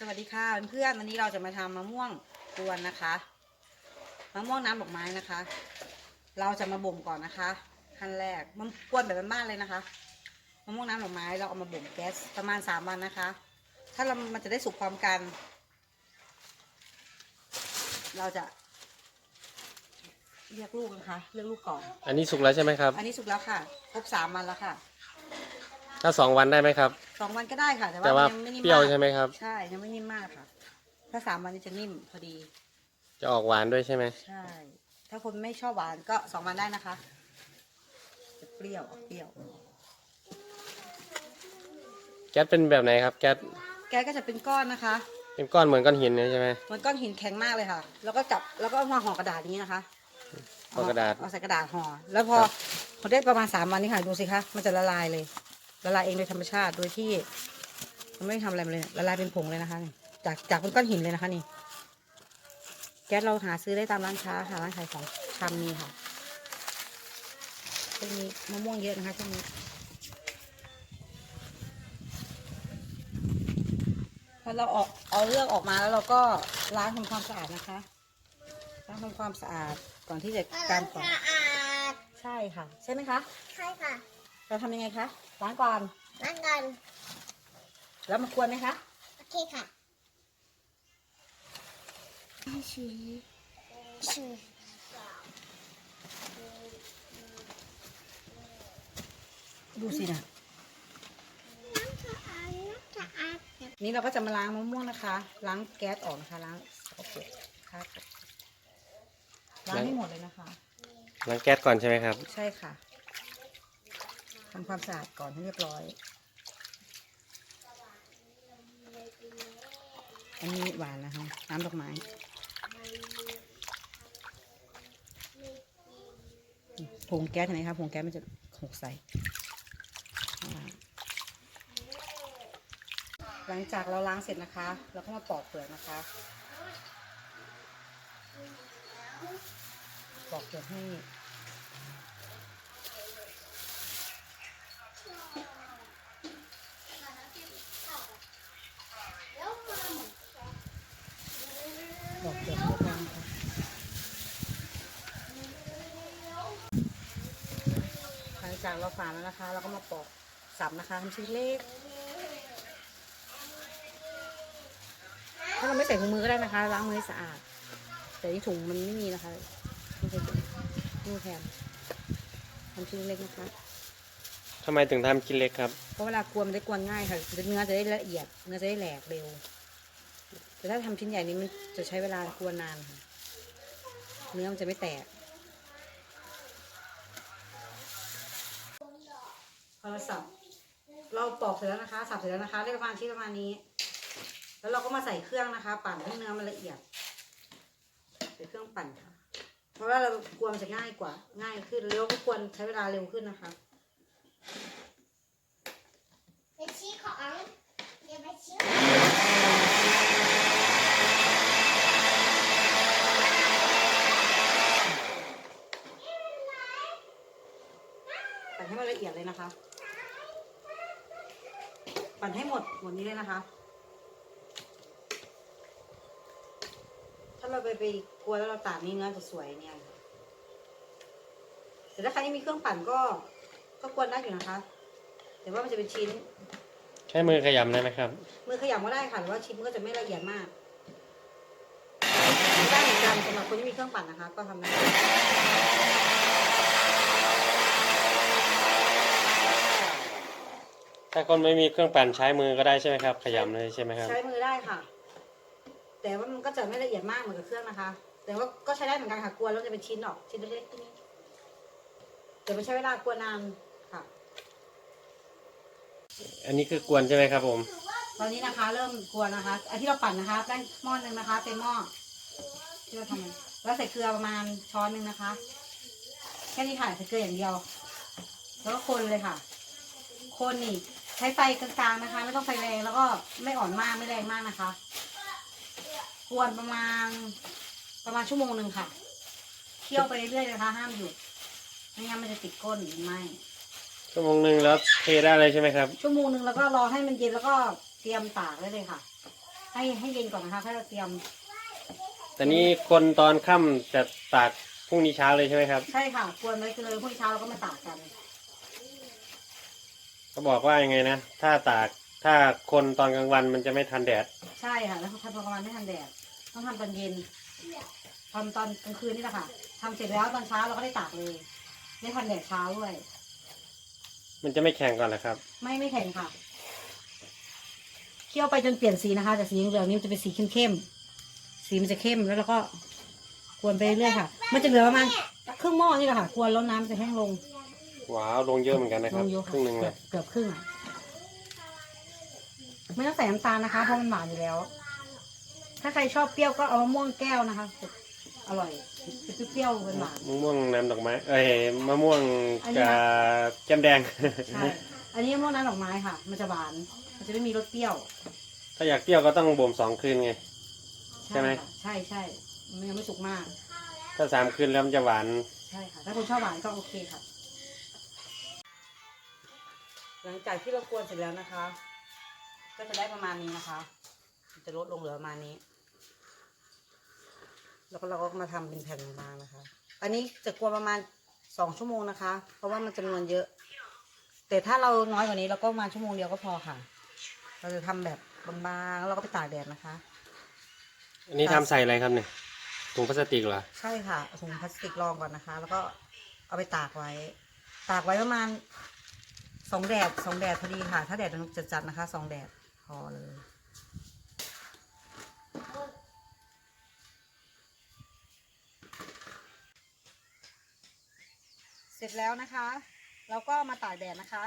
สวัสดีค่ะเพื่อนๆวันนี้เราจะมาทำมะม่วงกวนนะคะมะม่วงน้ำดอกไม้นะคะ เราจะมาบ่มก่อนนะคะขั้นแรกมันกวนแบบบ้านๆเลยนะคะมะม่วงน้ำดอกไม้เราเอามาบ่มแก๊สประมาณสามวันนะคะ ถ้าเรามันจะได้สุกพร้อมกัน เราจะ เรียกลูกนะคะเรียกลูกก่อน อันนี้สุกแล้วใช่ไหมครับ อันนี้สุกแล้วค่ะ ครบสามวันแล้วค่ะ ถ้าสองวันได้ไหมครับ สองวันก็ได้ค่ะ แต่แต่ว่าว่ายังไม่นิ่มเปรี้ยวมากใช่ไหมครับ ใช่ยังไม่นิ่มมากค่ะ ถ้าสามวันนี้จะนิ่มพอดี จะออกหวานด้วยใช่ไหมใช่ ถ้าคนไม่ชอบหวานก็สองวันได้นะคะ จะเปรี้ยวออกเปรี้ยว แก๊สเป็นแบบไหนครับ แก๊สแกก็จะเป็นก้อนนะคะเป็นก้อนเหมือนก้อนหินเนี่ยใช่ไหม เหมันก้อนหินแข็งมากเลยค่ะ แล้วก็จับแล้วก็เอามาห่อกระดาษอย่างนี้นะคะห่อกระดาษเอาใส่กระดาษห่อ แล้วพอครับ พอได้ประมาณสามวันนี้ค่ะดูสิคะมันจะละลายเลย ละลายเองโดยธรรมชาติโดยที่มันไม่ได้ทำอะไรมาเลยละลายเป็นผงเลยนะคะนี่จากจากเป็นก้อนหินเลยนะคะนี่ แก๊สเราหาซื้อได้ตามร้านค้าค่ะร้านขายของชำมีค่ะช่วงนี้มะม่วงเยอะนะคะช่วงนี้พอเราออกเอาเลือกออกมาแล้วเราก็ล้างทำความสะอาดนะคะล้างทำความสะอาดก่อนที่จะการปอกสะอาดใช่ค่ะ ใช่ไหมคะ ใช่ค่ะ เราทำยังไงคะล้างก่อนนั่งกันแล้วมันควรไหมคะโอเคค่ะชื่อชื่อดูสินะน้ำสะอาดน้ำสะอาดนี่เราก็จะมาล้างมะม่วงนะคะ ล้างแก๊สออกนะคะล้างโอเคค่ะล้างให้หมดเลยนะคะล้างแก๊สก่อนใช่ไหมครับ ใช่ค่ะ ทำความสะอาดก่อนให้เรียบร้อย อันนี้หวานนะคะน้ำดอกไม้ผงแก๊สเห็นไหมคะผงแก๊สมันจะหกใสหลังจากเราล้างเสร็จนะคะ เราก็มาปอกเปลือกนะคะ ปอกเปลือกให้ บอกเดี๋ยวเรียบร้อยนะคะหลังจากเราฝานแล้วนะคะ เราก็มาปอกสับนะคะทำชิ้นเล็ก ถ้าเราไม่ใส่ถุงมือก็ได้นะคะ ล้างมือให้สะอาด แต่ที่ถุงมันไม่มีนะคะไม่ใช่ถุงมือแทนทำชิ้นเล็กนะคะ ทำไมถึงทำชิ้นเล็กครับ เพราะเวลากวนมันได้กวนง่ายค่ะ เนื้อจะได้ละเอียด เนื้อจะได้แหลกเร็ว แต่ถ้าทำชิ้นใหญ่นี้มันจะใช้เวลากวนนานค่ะเนื้อมันจะไม่แตก พอเราสับ เราปอกเสร็จแล้วนะคะ สับเสร็จแล้วนะคะได้ประมาณชิ้นประมาณนี้ แล้วเราก็มาใส่เครื่องนะคะ ปั่นให้เนื้อมันละเอียดใส่เครื่องปั่นค่ะ เพราะว่าเรากวมันจะง่ายกว่า ง่ายขึ้นแล้วก็ควรใช้เวลาเร็วขึ้นนะคะ ไปชี้ของเดี๋ยวไปชี้ ปั่น ให้มันละเอียดเลยนะคะ ปั่นให้หมดหมดนี้เลยนะคะ ถ้าเราไปไปกลัวแล้วเราตากนี่เนื้อจะสวยเนี่ยค่ะแต่ถ้าใครไม่มีเครื่องปั่นก็ ก็กวนได้อยู่นะคะ แต่ว่ามันจะเป็นชิ้น ใช้มือขยำได้ไหมครับ มือขยำก็ได้ค่ะหรือว่าชิ้นมันก็จะไม่ละเอียดมากได้เหมือนกันสำหรับคนที่มีเครื่องปั่นนะคะ ก็ทำได้ ถ้าคนไม่มีเครื่องปั่นใช้มือก็ได้ใช่ไหมครับ ขยำเลยใช่ไหมครับ ใช้มือได้ค่ะ แต่ว่ามันก็จะไม่ละเอียดมากเหมือนกับเครื่องนะคะ แต่ว่าก็ใช้ได้เหมือนกันค่ะกวนแล้วจะเป็นชิ้นออกชิ้นเล็กๆที่นี่แต่ไม่ใช้เวลากวนนานค่ะ อันนี้คือกวนใช่ไหมครับ ผม ตอนนี้นะคะ เริ่มกวนนะคะอันที่เราปั่นนะคะแป้งหม้อหนึ่งนะคะเต็มหม้อที่เราทำแล้วใส่เกลือประมาณช้อนหนึ่งนะคะแค่นี้ค่ะใส่เกลืออย่างเดียว แล้วก็คนเลยค่ะ คนนี่ ใช้ไฟกลางๆนะคะ ไม่ต้องไฟแรงแล้วก็ไม่อ่อนมากไม่แรงมากนะคะ กวนประมาณประมาณชั่วโมงหนึ่งค่ะ เคี่ยวไปเรื่อยๆนะคะ ห้ามหยุดไม่งั้นมันจะติดก้นหรือไม่ ชั่วโมงหนึ่งแล้วเทได้เลยใช่ไหมครับ ชั่วโมงหนึ่งแล้วก็รอให้มันเย็นแล้วก็เตรียมตากได้เลยค่ะใให้ให้เย็นก่อนนะคะค่อยเราเตรียม แต่นี้คนตอนค่ำจะตากพรุ่งนี้เช้าเลยใช่ไหมครับ ใช่ค่ะควรไว้คือเลยพรุ่งนี้เช้าเราก็มาตากกัน เขาบอกว่ายังไงนะ ถ้าตากถ้าคนตอนกลางวันมันจะไม่ทันแดด ใช่ค่ะ แล้วทำตอนกลางวันไม่ทันแดด ต้องทำตอนเย็นทำตอนกลางคืนนี่แหละค่ะทำเสร็จแล้วตอนเช้าเราก็ได้ตากเลยไม่ทันแดดเช้าด้วย มันจะไม่แข็งก่อนเหรอครับ ไม่ไม่แข็งค่ะ เคี่ยวไปจนเปลี่ยนสีนะคะจากสีเหลืองๆนี่มันจะเป็นสีเข้มๆ สีมันจะเข้มแล้วเราก็กวนไปเรื่อยๆค่ะ มันจะเหลือประมาณครึ่งหม้อนี่แหละค่ะ กวนแล้วน้ำจะแห้งลง ว้าวลงเยอะเหมือนกันนะคลรับงเยอะคค่ะรึ่งหนึ่งเลยเกือบครึ่งอะไม่ต้องใส่น้ำตาลนะคะเพราะมันหวานอยู่แล้ว ถ้าใครชอบเปรี้ยวก็เอามะม่วงแก้วนะคะ อร่อยจะเปรี้ยวๆหวานมะม่วงน้ำดอกไม้เอ้ยมะม่วงอันนี้กับนะแก้มแดง ๆใช่ อันนี้มะม่วงน้ำดอกไม้ค่ะ มันจะหวาน มันจะไม่มีรสเปรี้ยวถ้าอยากเปรี้ยวก็ต้องบ่มสองคืนไง ใช่ไหม ค่ะใช่ใช่มันยังไม่สุกมาก ถ้าสามคืนแล้วมันจะหวาน ใช่ค่ะ ถ้าคุณชอบหวานก็โอเคค่ะ หลังจากที่เรากวนเสร็จแล้วนะคะ ก็จะได้ประมาณนี้นะคะ จะลดลงเหลือประมาณนี้ แล้วก็เราก็มาทำเป็นแผ่นบางๆนะคะ อันนี้จะกวนประมาณสองชั่วโมงนะคะ เพราะว่ามันจำนวนเยอะ แต่ถ้าเราน้อยกว่านี้เราก็ประมาณชั่วโมงเดียวก็พอค่ะ เราจะทำแบบบางๆแล้วเราก็ไปตากแดดนะคะ อันนี้ทำใส่อะไรครับเนี่ยถุงพลาสติกเหรอ ใช่ค่ะเอาถุงพลาสติกรองก่อนนะคะ แล้วก็เอาไปตากไว้ ตากไว้ประมาณ สองแดดสองแดดพอดีค่ะ ถ้าแดดมันจะจัดนะคะสองแดดพอเลย เสร็จแล้วนะคะ เราก็มาตากแดดนะคะ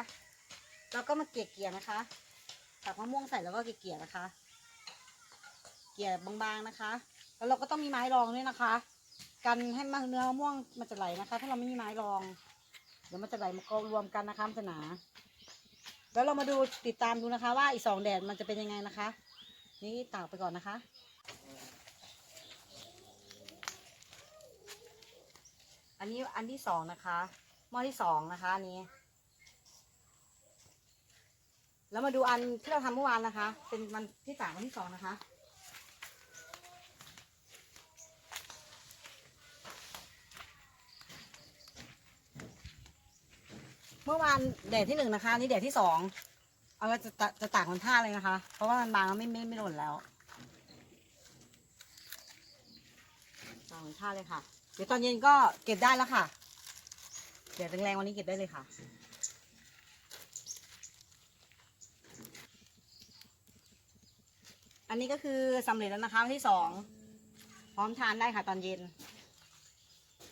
แล้วก็มาเกลี่ยเกี่ยนะคะตักมะม่วงใส่แล้วก็เกลี่ยเกี่ยนะคะ เกลี่ยบางๆนะคะ แล้วเราก็ต้องมีไม้รองด้วยนะคะ กันให้มเนื้อมะม่วงมันจะไหลนะคะ ถ้าเราไม่มีไม้รอง เดี๋ยวมันจะไหลมากองรวมกันนะคะมันจะหนาแล้วเรามาดูติดตามดูนะคะ ว่าอีกสองแดดมันจะเป็นยังไงนะคะ นี่ตากไปก่อนนะคะอันนี้อันที่สองนะคะหม้อที่สองนะคะอันนี้ แล้วมาดูอันที่เราทำเมื่อวานนะคะ เป็นมันที่ตากวันที่สองนะคะ มื่อวานแดดที่หนึ่งนะคะนี่แดดที่สองเอาไว้จะจะตากมันท่าเลยนะคะ เพราะว่ามันบางแล้วไม่ไม่ไม่หล่นแล้วตากมันท่าเลยค่ะ เดี๋ยวตอนเย็นก็เก็บได้แล้วค่ะแดดแรงๆวันนี้เก็บได้เลยค่ะอันนี้ก็คือสำเร็จแล้วนะคะที่สองพร้อมทานได้ค่ะ ตอนเย็น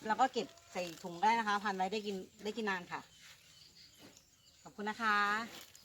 แล้วก็เก็บใส่ถุงได้นะคะ พันไว้ได้กินได้กินนานค่ะ คุณนะคะ